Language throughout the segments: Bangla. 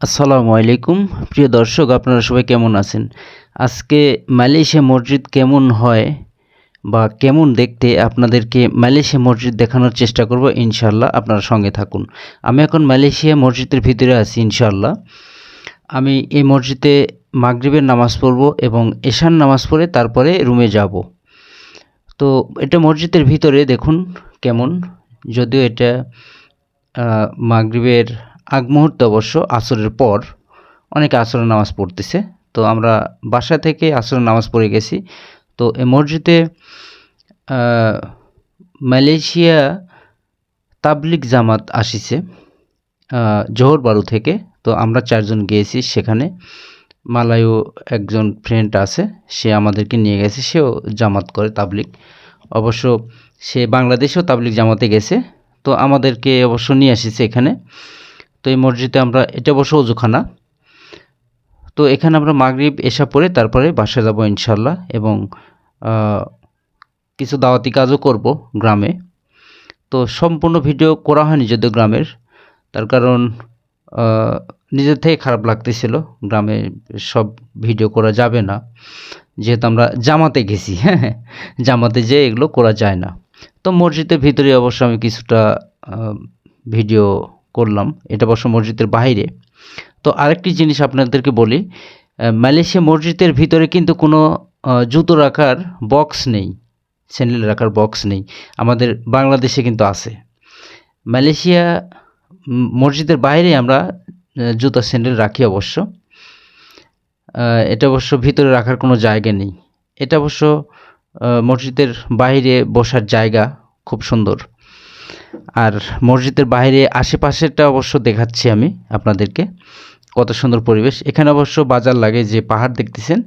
আসসালামু আলাইকুম। প্রিয় দর্শক, আপনারা সবাই কেমন আছেন? আজকে মালয়েশিয়া মসজিদ কেমন হয় বা কেমন দেখতে আপনাদেরকে মালয়েশিয়া মসজিদ দেখানোর চেষ্টা করব ইনশাল্লাহ আপনারা সঙ্গে থাকুন। আমি এখন মালয়েশিয়া মসজিদের ভিতরে আছি ইনশাল্লাহ আমি এই মসজিদে মাগরিবের নামাজ পড়ব এবং এশান নামাজ পড়ে তারপরে রুমে যাব। তো এটা মসজিদের ভিতরে দেখুন কেমন। যদিও এটা মাগরিবের আগ মুহূর্তে অবশ্য আসরের পর অনেকে আসরের নামাজ পড়তেছে। তো আমরা বাসা থেকে আসরের নামাজ পড়ে গেছি। তো এই মসজিদে মালয়েশিয়া তাবলিক জামাত আসিছে জোহর বারু থেকে। তো আমরা চারজন গিয়েছি সেখানে। মালায়ু একজন ফ্রেন্ড আছে, সে আমাদেরকে নিয়ে গেছে, সেও জামাত করে তাবলিক অবশ্য সে বাংলাদেশেও তাবলিক জামাতে গেছে। তো আমাদেরকে অবশ্য নিয়ে আসিছে এখানে। তো এই মসজিদে আমরা, এটা অবশ্য অজুখানা। তো এখানে আমরা মাগরিব এসা পরে তারপরে বাসায় যাব ইনশাল্লাহ এবং কিছু দাওয়াতি কাজও করব গ্রামে। তো সম্পূর্ণ ভিডিও করা হয়নি যদিও গ্রামের, তার কারণ নিজের থেকে খারাপ লাগতেছিল। গ্রামে সব ভিডিও করা যাবে না। যেহেতু আমরা জামাতে গেছি হ্যাঁ জামাতে যেয়ে এগুলো করা যায় না। তো মসজিদের ভিতরে অবশ্য আমি কিছুটা ভিডিও করলাম, এটা অবশ্য মসজিদের বাইরে তো আরেকটি জিনিস আপনাদেরকে বলি মালয়েশিয়া মসজিদের ভিতরে কিন্তু কোনো জুতো রাখার বক্স নেই স্যান্ডেল রাখার বক্স নেই, আমাদের বাংলাদেশে কিন্তু আছে। মালয়েশিয়া মসজিদের বাইরে আমরা জুতা স্যান্ডেল রাখি অবশ্য। এটা অবশ্য ভিতরে রাখার কোনো জায়গা নেই। এটা অবশ্য মসজিদের বাইরে বসার জায়গা খুব সুন্দর। আর মসজিদের বাইরে আশেপাশেরটা অবশ্য দেখাচ্ছি আমি আপনাদেরকে। কত সুন্দর পরিবেশ। এখানে অবশ্য বাজার লাগে, যে পাহাড় দেখতেছেন,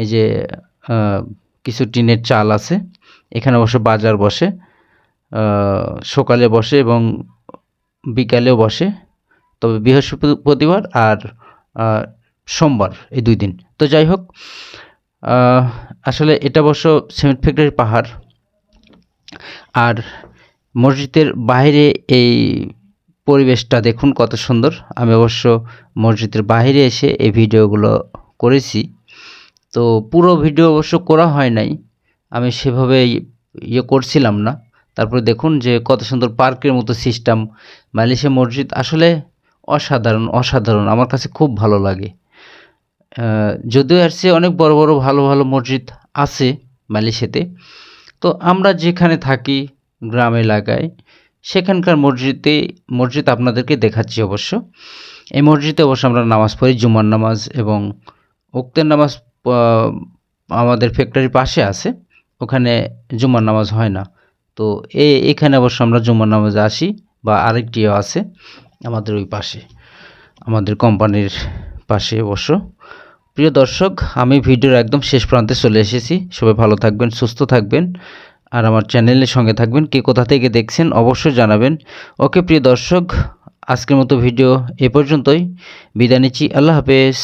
এই যে কিছু টিনের চাল আছে। এখানে অবশ্য বাজার বসে সকালে বসে এবং বিকালেও বসে। তবে বৃহস্পতিবার আর সোমবার এই দুই দিন। তো যাই হোক আসলে এটা অবশ্য সিমেন্ট ফ্যাক্টরির পাহাড়। আর মসজিদের বাইরে এই পরিবেশটা দেখুন কত সুন্দর। আমি অবশ্য মসজিদের বাইরে এসে এই ভিডিওগুলো করেছি। তো পুরো ভিডিও অবশ্য করা হয় নাই। আমি সেভাবে ইয়ে করছিলাম না। তারপরে দেখুন যে কত সুন্দর পার্কের মতো সিস্টেম। মালয়েশিয়া মসজিদ আসলে অসাধারণ অসাধারণ। আমার কাছে খুব ভালো লাগে। যদিও এর চেয়ে অনেক বড় বড় ভালো ভালো মসজিদ আছে মালয়েশিয়াতে। তো আমরা যেখানে থাকি গ্রাম এলাকায় সেখানকার মসজিদে, মসজিদ আপনাদেরকে দেখাচ্ছি অবশ্য। এই মসজিদে অবশ্য আমরা নামাজ পড়ি, জুমার নামাজ এবং উক্তের নামাজ আমাদের ফ্যাক্টরির পাশে আছে। ওখানে জুমার নামাজ হয় না। তো এ, এখানে অবশ্য আমরা জুমার নামাজে আসি বা আরেকটিও আছে আমাদের ওই পাশে, আমাদের কোম্পানির পাশে অবশ্য। প্রিয় দর্শক, আমি ভিডিওর একদম শেষ প্রান্তে চলে এসেছি। সবাই ভালো থাকবেন, সুস্থ থাকবেন। আর আমার চ্যানেলের সঙ্গে থাকবেন। কে কোথা থেকে দেখছেন অবশ্যই জানাবেন। ওকে প্রিয় দর্শক, আজকের মতো ভিডিও এ পর্যন্তই। বিদায় নিচ্ছি। আল্লাহ হাফেজ।